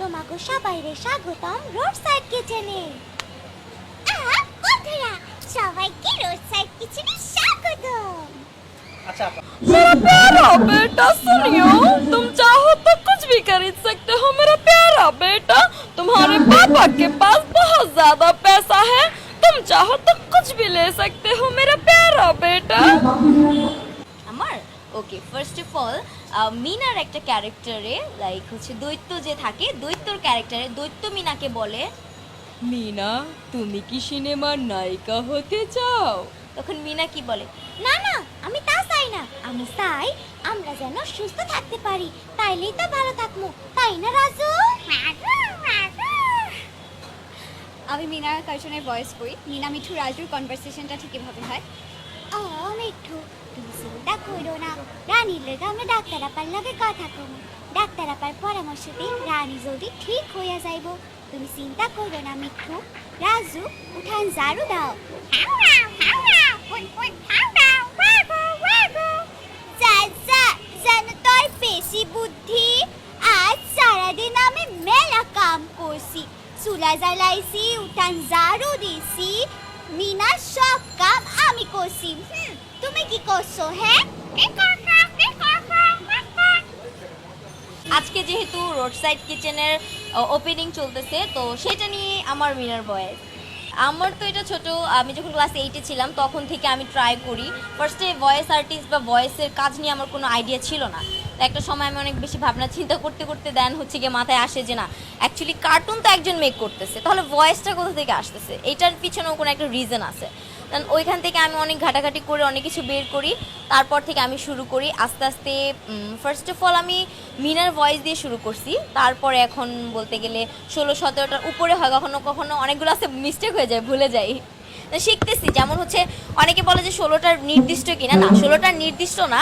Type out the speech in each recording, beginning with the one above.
তোমাকে সবাইরে স্বাগতম রোড সাইড কিচেনে বন্ধুরা সবাইকে রোড সাইড কিচেনে স্বাগতম अच्छा मेरा प्यारा बेटा सुनियो तुम चाहो तो कुछ भी खरीद सकते हो मेरा प्यारा बेटा तुम्हारे पापा के पास बहुत ज्यादा पैसा है तुम चाहो तो कुछ भी ले सकते हो मेरा प्यारा बेटा আমার Okay first of all Minar একটা ক্যারেক্টারে লাইক হচ্ছে দৈত্য যে থাকে দৈত্যর ক্যারেক্টারে দৈত্য মিনাকে বলে। মিনা তুমি কি সিনেমার নায়িকা হতে চাও? তখন মিনা কি বলে? না না আমি তা চাই না। আমি চাই আমরা যেন সুস্থ থাকতে পারি। তাইলেই তো ভালো থাকব। তাই না রাজু? আমি মিনা কার্টুনের ভয়েস করি। মিনা মিঠু রাজুর কনভারসেশনটা ঠিক এভাবে হয়। ও মিঠু তুমি চিন্তা করো না। রানীর লেগে আমরা ডাক্তার আপার লগে কথা কম। ডাক্তার আপার পরামর্শতে রানী যদি ঠিক হইয়া যাইব। তুমি চিন্তা করো না, মিঠু। রাজু, উঠান ঝাড়ু দাও। বেশি বুদ্ধি। আজ সারাদিন আমি মেলা কাম করছি। চুলা জ্বালাইছি, উঠান ঝাড়ু দিছি। মিনা সব কাম আমি করছি তুমি কি করছ হ্যাঁ? আজকে যেহেতু রোড সাইড কিচেনের ওপেনিং চলতেছে, তো সেটা নিয়ে আমার মিনার বয়েস আমার তো এটা ছোট, আমি যখন ক্লাস এইটে ছিলাম, তখন থেকে আমি ট্রাই করি। ফার্স্টে ভয়েস আর্টিস্ট বা ভয়েসের কাজ নিয়ে আমার কোনো আইডিয়া ছিল না। একটা সময় আমি অনেক বেশি ভাবনা চিন্তা করতে করতে দেন হচ্ছে গিয়ে মাথায় আসে যে না অ্যাকচুয়ালি কার্টুন তো একজন মেক করতেছে, তাহলে ভয়েসটা কোথা থেকে আসতেছে? এটার পিছনেও কোনো একটা রিজন আছে। কারণ ওইখান থেকে আমি অনেক ঘাটাঘাটি করে অনেক কিছু বের করি। তারপর থেকে আমি শুরু করি আস্তে আস্তে ফার্স্ট অফ অল আমি মিনার ভয়েস দিয়ে শুরু করছি। তারপরে এখন বলতে গেলে ষোলো, সতেরোটার উপরে হয়, কখনো কখনো অনেকগুলো আছে মিস্টেক হয়ে যায়, ভুলে যাই। শিখতেছি, যেমন হচ্ছে অনেকে বলে যে ষোলোটার নির্দিষ্ট কিনা। না, ষোলোটার নির্দিষ্ট না,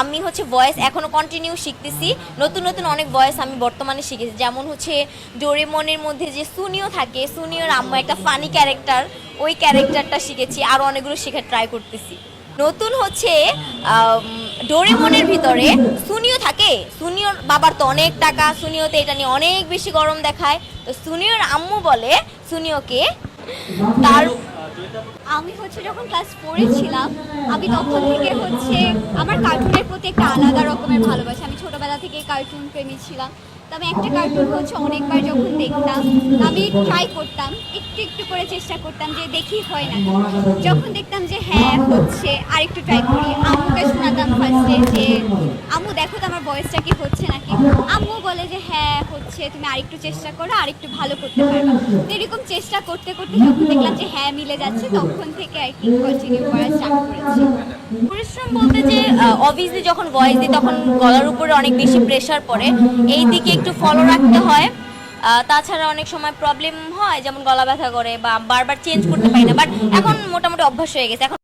আমি হচ্ছে ভয়েস এখনও কন্টিনিউ শিখতেছি। নতুন নতুন অনেক ভয়েস আমি বর্তমানে শিখেছি। যেমন হচ্ছে ডোরেমনের মধ্যে যে সুনিও থাকে সুনিওর আম্মু একটা ফানি ক্যারেক্টার ওই ক্যারেক্টারটা শিখেছি আরও অনেকগুলো শেখার ট্রাই করতেছি। নতুন হচ্ছে ডোরেমনের ভিতরে সুনিও থাকে। সুনিওর বাবার তো অনেক টাকা সুনিওতে এটা নিয়ে অনেক বেশি গরম দেখায়। তো সুনিওর আম্মু বলে সুনিওকে তার আমি হচ্ছে যখন ক্লাস ফোরে ছিলাম, আমি তখন থেকে হচ্ছে আমার কার্টুনের প্রতি একটা আলাদা রকমের ভালোবাসা। আমি ছোটবেলা থেকে কার্টুন প্রেমী ছিলাম। তো আমি একটা কার্টুন হচ্ছে অনেকবার যখন দেখতাম, আমি ট্রাই করতাম, একটু একটু করে চেষ্টা করতাম যে দেখি হয় না। যখন দেখতাম যে হ্যাঁ হচ্ছে আর একটু ট্রাই করি, আম্মুকে শোনাতাম ফার্স্টে যে, আম্মু, দেখো তো আমার বয়সটা কি হচ্ছে নাকি? আম্মু বলে যে হ্যাঁ হচ্ছে, তুমি আরেকটু চেষ্টা করো, আরেকটু ভালো করতে পারবে তো এরকম চেষ্টা করতে করতে যখন দেখলাম যে হ্যাঁ মিলে যাচ্ছে, তখন থেকে আর কি কন্টিনিউ করা স্টার্ট করেছি। পরিশ্রম বলতে যে অবভিয়াসলি যখন ভয়েস দিই, তখন গলার উপরে অনেক বেশি প্রেশার পড়ে। এই দিকে একটু ফলো রাখতে হয়। তাছাড়া অনেক সময় প্রবলেম হয়, যেমন গলা ব্যথা করে বা বারবার চেঞ্জ করতে পারি না বাট এখন মোটামুটি অভ্যাস হয়ে গেছে। এখন